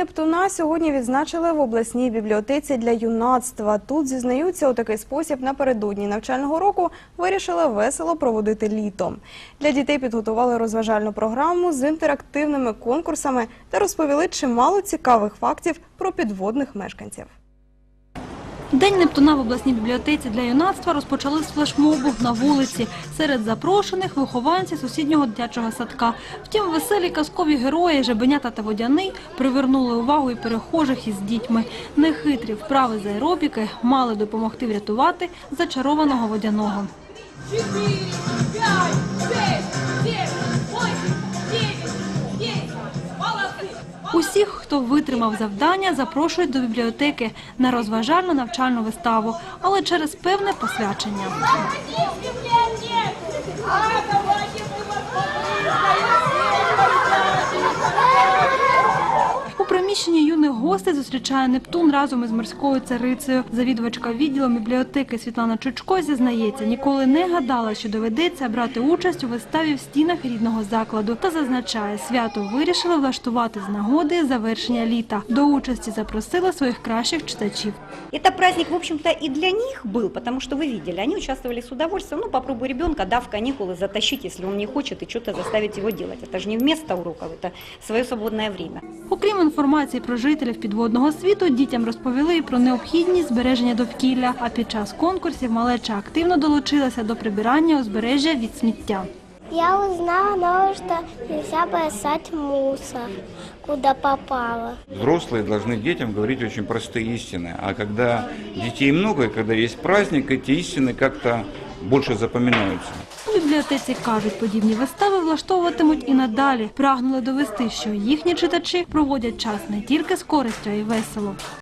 Нептуна сьогодні відзначили в обласній бібліотеці для юнацтва. Тут зізнаються у такий спосіб напередодні навчального року вирішили весело проводити літо. Для дітей підготували розважальну програму з інтерактивними конкурсами та розповіли чимало цікавих фактів про підводних мешканців. День Нептуна в обласній бібліотеці для юнацтва розпочали з флешмобу на вулиці. Серед запрошених вихованці сусіднього дитячого садка. Втім, веселі казкові герої Жебенята та Водяний привернули увагу і перехожих із дітьми. Нехитрі вправи з аеробіки мали допомогти врятувати зачарованого водяного. Усіх, хто витримав завдання, запрошують до бібліотеки на розважальну навчальну виставу, але через певне посвячення. приміщенні юних гостей зустрічає Нептун разом із морською царицею. Завідувачка відділом бібліотеки Світлана Чучко зізнається, ніколи не гадала, що доведеться брати участь у виставі в стінах рідного закладу. Та зазначає, свято вирішили влаштувати з нагоди завершення літа. До участі запросила своїх кращих читачів. Это праздник, в общем-то, и для них был, потому что вы видели, они участвовали с удовольствием. Ну, попробуй ребенка, дав каникулы, затащить, если он не хочет, и что-то заставить его делать. Это же не вместо уроков, это свое свободное время. Окрім інформації про жителів підводного світу, дітям розповіли і про необхідність збереження довкілля. А під час конкурсів малеча активно долучилася до прибирання узбережжя від сміття. Я узнала новое, что нельзя бросать мусор, куда попало. Взрослые должны детям говорить очень простые истины. А когда детей много и когда есть праздник, эти истины как-то больше запам'ятаються. У бібліотеці кажуть, подібні вистави влаштовуватимуть і надалі. Прагнули довести, що їхні читачі проводять час не тільки з користю, а й весело.